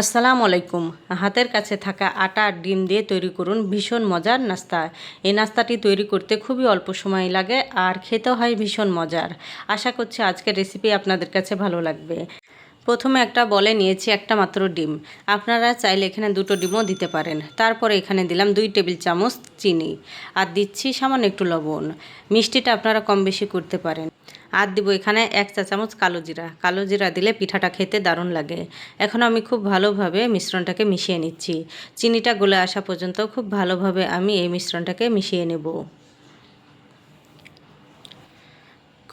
আসসালামু আলাইকুম। হাতের কাছে থাকা আটা আর ডিম দিয়ে তৈরি করুন ভীষণ মজার নাস্তা। এই নাস্তাটি তৈরি করতে খুবই অল্প সময় লাগে আর খেতে হয় ভীষণ মজার। আশা করছি আজকের রেসিপি আপনাদের কাছে ভালো লাগবে। প্রথমে একটা বলে নিয়েছি একটা মাত্র ডিম। আপনারা চাইলে এখানে দুটো ডিমও দিতে পারেন। তারপরে এখানে দিলাম দুই টেবিল চামচ চিনি। আর দিচ্ছি সামান্য একটু লবণ। মিষ্টিটা আপনারা কম বেশি করতে পারেন। আর দিব এখানে এক চা চামচ কালো জিরা। কালো জিরা দিলে পিঠাটা খেতে দারুণ লাগে। এখন আমি খুব ভালোভাবে মিশ্রণটাকে মিশিয়ে নিচ্ছি। চিনিটা গলে আসা পর্যন্ত খুব ভালোভাবে আমি এই মিশ্রণটাকে মিশিয়ে নেব।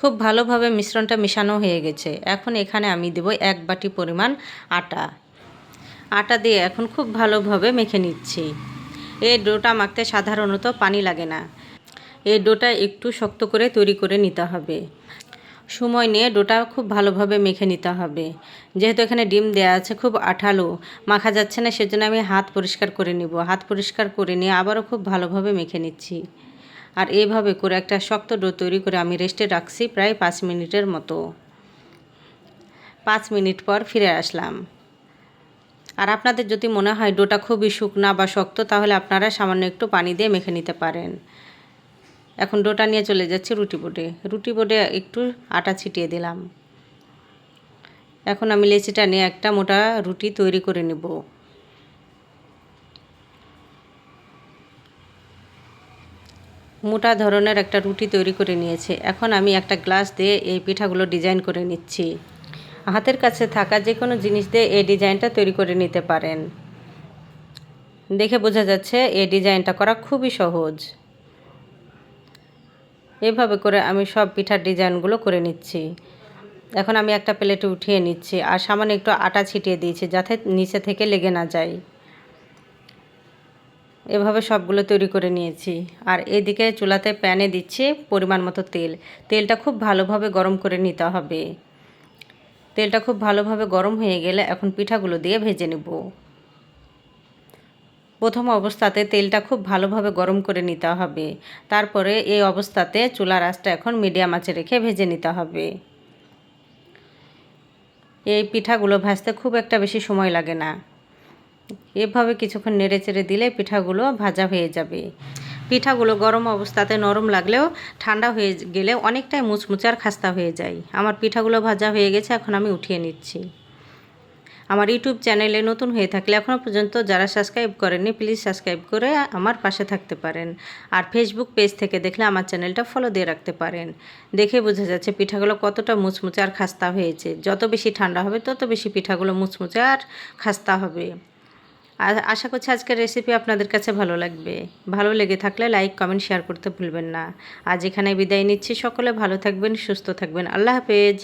খুব ভালোভাবে মিশ্রণটা মেশানো হয়ে গেছে। এখন এখানে আমি দেব এক বাটি পরিমাণ আটা। আটা দিয়ে এখন খুব ভালোভাবে মেখে নিচ্ছি। এই ডোটা মাখতে সাধারণত পানি লাগে না। এই ডোটা একটু শক্ত করে তৈরি করে নিতে হবে। সময় নিয়ে ডোটা খুব ভালোভাবে মেখে নিতে হবে। যেহেতু এখানে ডিম দেওয়া আছে, খুব আঠালো, মাখা যাচ্ছে না, সেজন্য আমি হাত পরিষ্কার করে নিব। হাত পরিষ্কার করে নিয়ে আবারও খুব ভালোভাবে মেখে নিচ্ছি। আর এভাবে করে একটা শক্ত ডো তৈরি করে আমি রেস্টে রাখছি প্রায় পাঁচ মিনিটের মতো। পাঁচ মিনিট পর ফিরে আসলাম। আর আপনাদের যদি মনে হয় ডোটা খুবই শুকনা বা শক্ত, তাহলে আপনারা সামান্য একটু পানি দিয়ে মেখে নিতে পারেন। এখন ডোটা নিয়ে চলে যাচ্ছি রুটি বোর্ডে। রুটি বোর্ডে একটু আটা ছিটিয়ে দিলাম। এখন আমি লেচিটা নিয়ে একটা মোটা রুটি তৈরি করে নেব। মোটা ধরনের একটা রুটি তৈরি করে নিয়েছে। এখন আমি একটা গ্লাস দিয়ে এই পিঠাগুলো ডিজাইন করে নিচ্ছি। হাতের কাছে থাকা যে কোনো জিনিস দিয়ে এই ডিজাইনটা তৈরি করে নিতে পারেন। দেখে বোঝা যাচ্ছে এই ডিজাইনটা করা খুবই সহজ। এভাবে করে আমি সব পিঠার ডিজাইনগুলো করে নিচ্ছি। এখন আমি একটা প্লেটে উঠিয়ে নিচ্ছি আর সামান্য একটু আটা ছিটিয়ে দিয়েছি যাতে নিচে থেকে লেগে না যায়। এভাবে সবগুলো তৈরি করে নিয়েছি। আর এদিকে চুলাতে প্যানে দিচ্ছি পরিমাণ মতো তেল। তেলটা খুব ভালোভাবে গরম করে নিতে হবে। তেলটা খুব ভালোভাবে গরম হয়ে গেলে এখন পিঠাগুলো দিয়ে ভেজে নেব। প্রথম অবস্থাতে তেলটা খুব ভালোভাবে গরম করে নিতে হবে। তারপরে এই অবস্থাতে চুলার আঁচটা এখন মিডিয়াম আঁচে রেখে ভেজে নিতে হবে। এই পিঠাগুলো ভাজতে খুব একটা বেশি সময় লাগে না। এভাবে কিছুক্ষণ নেড়ে চেড়ে দিলে পিঠাগুলো ভাজা হয়ে যাবে। পিঠাগুলো গরম অবস্থাতে নরম লাগলেও ঠান্ডা হয়ে গেলে অনেকটাই মুচমুচে আর খাস্তা হয়ে যায়। আমার পিঠাগুলো ভাজা হয়ে গেছে, এখন আমি উঠিয়ে নিচ্ছি। আমার ইউটিউব চ্যানেলে নতুন হয়ে থাকলে এখনও পর্যন্ত যারা সাবস্ক্রাইব করেননি, প্লিজ সাবস্ক্রাইব করে আমার পাশে থাকতে পারেন। আর ফেসবুক পেজ থেকে দেখলে আমার চ্যানেলটা ফলো দিয়ে রাখতে পারেন। দেখে বোঝা যাচ্ছে পিঠাগুলো কতটা মুচমুচে আর খাস্তা হয়েছে। যত বেশি ঠান্ডা হবে, তত বেশি পিঠাগুলো মুচমুচে আর খাস্তা হবে। আর আশা করছি আজকের রেসিপি আপনাদের কাছে ভালো লাগবে। ভালো লেগে থাকলে লাইক কমেন্ট শেয়ার করতে ভুলবেন না। আজ এখানে বিদায় নিচ্ছি। সকলে ভালো থাকবেন, সুস্থ থাকবেন। আল্লাহ হাফেজ।